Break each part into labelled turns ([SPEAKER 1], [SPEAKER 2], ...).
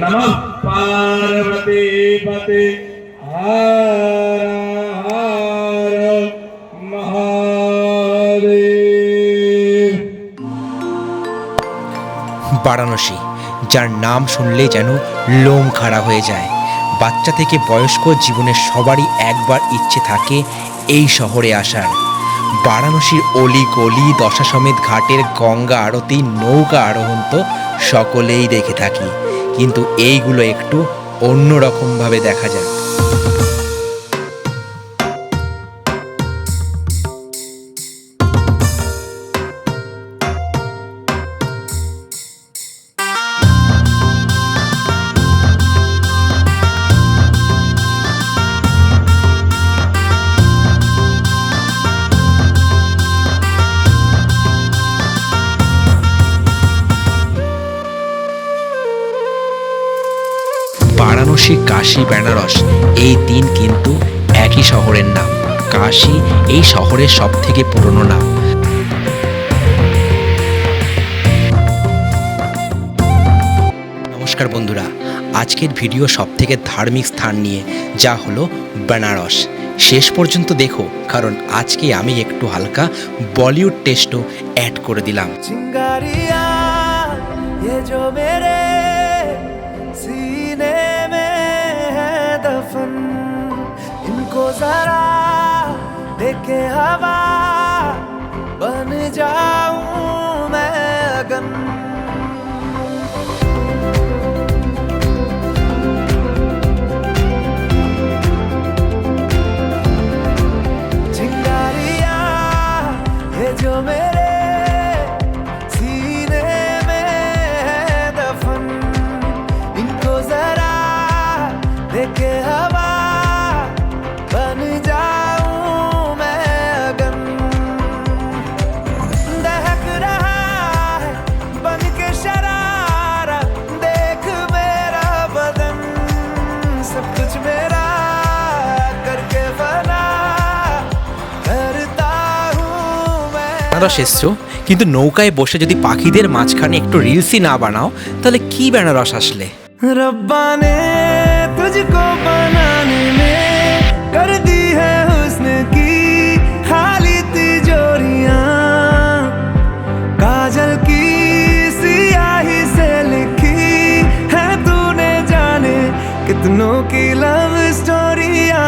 [SPEAKER 1] नमः पार्वती पते हर हर महादेव
[SPEAKER 2] বারাণসী যার নাম শুনলেই যেন লোম খাড়া হয়ে যায় বাচ্চা থেকে বয়স্ক জীবনের সবারই একবার ইচ্ছে থাকে এই শহরে আসার বারাণসীর অলি গলি দশা সমেত ঘাটের গঙ্গা আরতি নৌকা আরোহণ তো সকলেই দেখে থাকি কিন্তু এইগুলো একটু অন্যরকমভাবে দেখা যায় বারাণসী কাশী, বেনারস, এই তিন কিন্তু একই শহরের নাম। কাশী এই শহরের সব থেকে পুরনো নাম। নমস্কার বন্ধুরা, আজকের ভিডিও সব থেকে ধার্মিক স্থান নিয়ে, যা হলো বেনারস। শেষ পর্যন্ত দেখো, কারণ আজকে আমি একটু হালকা বলিউড টেস্টও অ্যাড করে দিলাম।
[SPEAKER 3] जरा देखे हवा बन जाऊँ मैं अगन। चिंगारिया ये जो मेरे सीने
[SPEAKER 2] বেনারস এসছো কিন্তু নৌকায় বসে যদি পাখিদের মাঝখানে একটু রিলসই না বানাও তাহলে কি বেনারস আসলে
[SPEAKER 3] रब्बा ने तुझको बनाने में कर दी है हुस्न की खाली तिजोरियां काजल की सियाही से लिखी है तूने जाने कितनों की लव स्टोरियां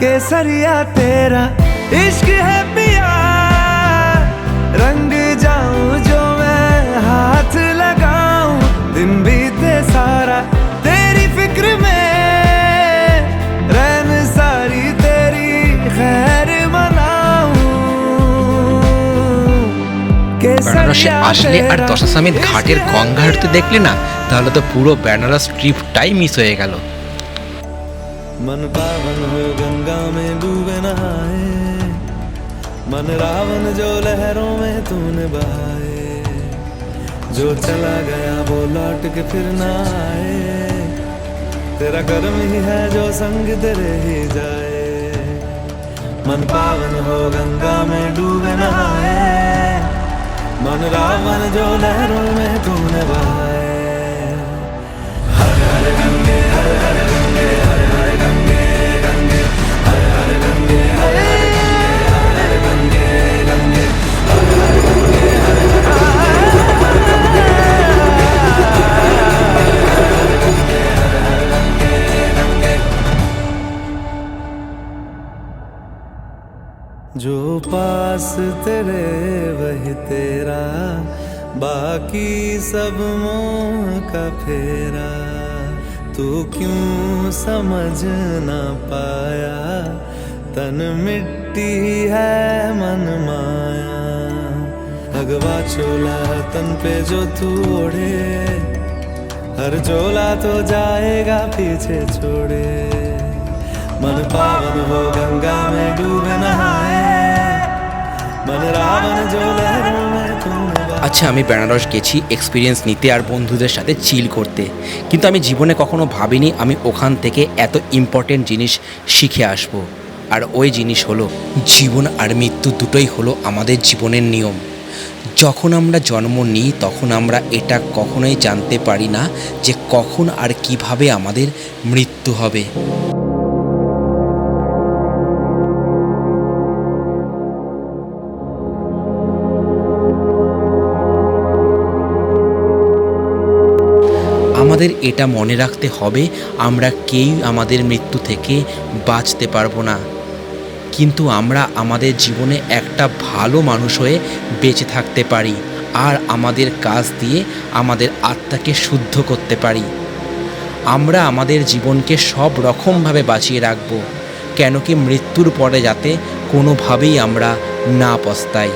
[SPEAKER 3] केसरिया तेरा इश्क है पिया
[SPEAKER 2] বেনারসে
[SPEAKER 3] केसरिया
[SPEAKER 2] আসলে আর
[SPEAKER 3] तेरा
[SPEAKER 2] দশাসামেত ঘাটের
[SPEAKER 3] इश्क
[SPEAKER 2] গঙ্গা আরতি দেখলে না তাহলে তো পুরো বেনারস ট্রিপটাই মিস হয়ে গেল
[SPEAKER 3] मन पावन हो गंगा में डूबे नहाए मन रावण जो लहरों में तूने बहाए जो चला गया वो लौट के फिर ना आए तेरा कर्म ही है जो संग तेरे ही जाए मन पावन हो गंगा में डूबे नहाए मन रावण जो लहरों में तूने बहाए जो पास तेरे, वही तेरा। बाकी सब मोह का फेरा। तू क्यों समझ ना पाया? तन मिट्टी है मन माया। भगवा चोला तन पे जो तू ओढ़े, हर चोला तो जाएगा पीछे छोड़े। मन पावन हो गंगा में डूबे नहाए।
[SPEAKER 2] আচ্ছা আমি বেনারস গেছি এক্সপিরিয়েন্স নিতে আর বন্ধুদের সাথে চিল করতে। কিন্তু আমি জীবনে কখনো ভাবিনি আমি ওখান থেকে এত ইম্পর্টেন্ট জিনিস শিখে আসব। আর ওই জিনিস হলো, জীবন আর মৃত্যু দুটোই হলো আমাদের জীবনের নিয়ম। যখন আমরা জন্ম নিই, তখন আমরা এটা কখনোই জানতে পারি না যে কখন আর কীভাবে আমাদের মৃত্যু হবে। আমাদের এটা মনে রাখতে হবে, আমরা কেউই আমাদের মৃত্যু থেকে বাঁচতে পারব না। কিন্তু আমরা আমাদের জীবনে একটা ভালো মানুষ হয়ে বেঁচে থাকতে পারি আর আমাদের কাজ দিয়ে আমাদের আত্মাকে শুদ্ধ করতে পারি। আমরা আমাদের জীবনকে সব রকমভাবে বাঁচিয়ে রাখব, কেন কি মৃত্যুর পরে যাতে কোনোভাবেই আমরা না পস্তাই।